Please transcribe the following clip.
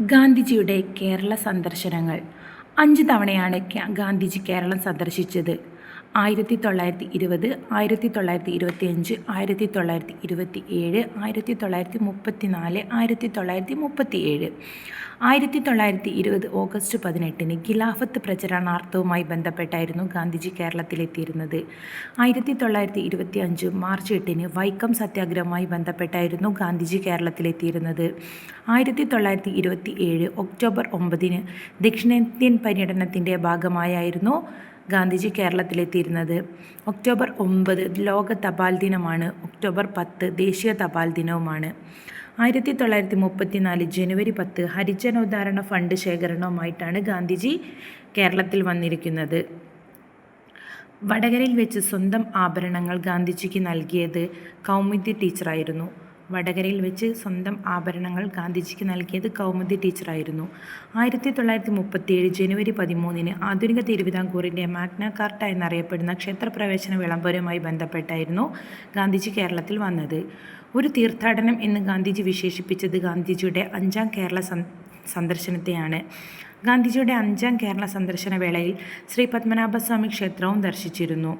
ഗാന്ധിജിയുടെ കേരള സന്ദർശനങ്ങൾ. അഞ്ച് തവണയാണ് ഗാന്ധിജി കേരളം സന്ദർശിച്ചത്. ആയിരത്തി തൊള്ളായിരത്തി ഇരുപത് ആയിരത്തി തൊള്ളായിരത്തി ഇരുപത്തി അഞ്ച് ആയിരത്തി തൊള്ളായിരത്തി ഇരുപത്തി ഏഴ് ആയിരത്തി തൊള്ളായിരത്തി മുപ്പത്തി നാല് ആയിരത്തി തൊള്ളായിരത്തി മുപ്പത്തി ഏഴ് ആയിരത്തി തൊള്ളായിരത്തി ഇരുപത് ഓഗസ്റ്റ് പതിനെട്ടിന് ഖിലാഫത്ത് പ്രചരണാർത്ഥവുമായി ബന്ധപ്പെട്ടായിരുന്നു ഗാന്ധിജി കേരളത്തിലെത്തിയിരുന്നത്. ആയിരത്തി തൊള്ളായിരത്തി ഇരുപത്തി അഞ്ച് മാർച്ച് എട്ടിന് വൈക്കം സത്യാഗ്രഹവുമായി ബന്ധപ്പെട്ടായിരുന്നു ഗാന്ധിജി കേരളത്തിലെത്തിയിരുന്നത്. ആയിരത്തി തൊള്ളായിരത്തി ഇരുപത്തി ഏഴ് ഒക്ടോബർ ഒമ്പതിന് ദക്ഷിണേന്ത്യൻ പര്യടനത്തിന്റെ ഭാഗമായായിരുന്നു ഗാന്ധിജി കേരളത്തിലെത്തിയിരുന്നത്. ഒക്ടോബർ ഒമ്പത് ലോക തപാൽ ദിനമാണ്. ഒക്ടോബർ പത്ത് ദേശീയ തപാൽ ദിനവുമാണ്. ആയിരത്തി തൊള്ളായിരത്തി മുപ്പത്തി നാല് ജനുവരി പത്ത് ഹരിജനോദ്ധാരണ ഫണ്ട് ശേഖരണവുമായിട്ടാണ് ഗാന്ധിജി കേരളത്തിൽ വന്നിരിക്കുന്നത്. വടകരയിൽ വെച്ച് സ്വന്തം ആഭരണങ്ങൾ ഗാന്ധിജിക്ക് നൽകിയത് കൗമുദി ടീച്ചറായിരുന്നു. വടകരയിൽ വെച്ച് സ്വന്തം ആഭരണങ്ങൾ ഗാന്ധിജിക്ക് നൽകിയത് കൗമുദി ടീച്ചറായിരുന്നു. ആയിരത്തി തൊള്ളായിരത്തി മുപ്പത്തിയേഴ് ജനുവരി പതിമൂന്നിന് ആധുനിക തിരുവിതാംകൂറിന്റെ മാഗ്ന കാർട്ട എന്നറിയപ്പെടുന്ന ക്ഷേത്രപ്രവേശന വിളംബരവുമായി ബന്ധപ്പെട്ടായിരുന്നു ഗാന്ധിജി കേരളത്തിൽ വന്നത്. ഒരു തീർത്ഥാടനം എന്ന് ഗാന്ധിജി വിശേഷിപ്പിച്ചത് ഗാന്ധിജിയുടെ അഞ്ചാം കേരള സന്ദർശനത്തെയാണ്. ഗാന്ധിജിയുടെ അഞ്ചാം കേരള സന്ദർശന വേളയിൽ ശ്രീ പത്മനാഭസ്വാമി ക്ഷേത്രവും ദർശിച്ചിരുന്നു.